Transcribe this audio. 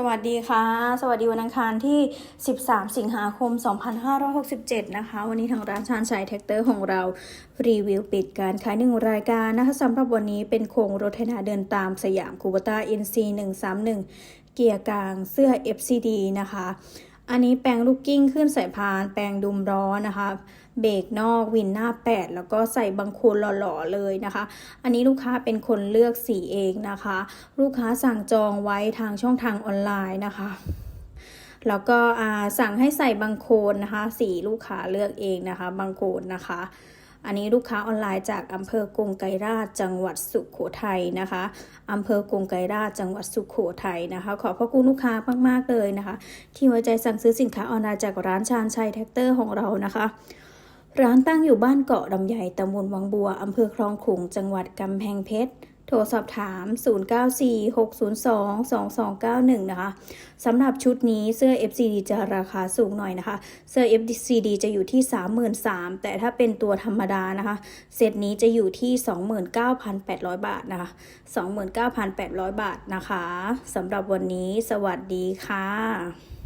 สวัสดีค่ะ สวัสดีวันอังคารที่ 13 สิงหาคม 2567 นะคะ วันนี้ทางร้านชานชัยแท็กเตอร์ของเรา รีวิวปิดการขายหนึ่งรายการนะคะสำหรับวันนี้เป็นโครงรถไถนาเดินตามสยามคูบต้า NC 131 เกียร์กลางเสื้อ FCD นะคะ อันนี้แปรงลูกกิ้งขึ้นสายพาน แปรงดุมร้อนนะคะ เบรกนอกวินหน้า 8 แล้วก็ใส่บังโคลนหล่อๆเลยนะคะ อันนี้ลูกค้าเป็นคนเลือกสีเองนะคะ ลูกค้าสั่งจองไว้ทางช่องทางออนไลน์นะคะแล้วก็สั่งให้ใส่บังโคลนนะคะ สีลูกค้าเลือกเองนะคะบังโคลนนะคะ อันนี้ลูกค้าออนไลน์จากอำเภอกงไกรราชจังหวัดสุขโขทัยนะคะอำเภอกงไกรราชจังหวัดสุขโขทัยนะคะ ขอบพระคุณลูกค้ามากๆเลยนะคะ ที่ไว้ใจสั่งซื้อสินค้าออนไลน์จากร้านชาญชัยแท็กเตอร์ของเรานะคะร้านตั้งอยู่บ้านเกาะลำใหญ่ตำบลวังบัวอำเภอคลองขลุงจังหวัดกำแพงเพชร โทรสอบถาม 0946022291 นะคะสำหรับชุดนี้เสื้อ FCD จะราคาสูงหน่อยนะคะ เสื้อ FCD จะอยู่ที่ 33,000แต่ถ้าเป็นตัวธรรมดานะคะ เซตนี้จะอยู่ที่ 29,800 บาทนะคะ 29,800 บาทนะคะสำหรับวันนี้สวัสดีค่ะ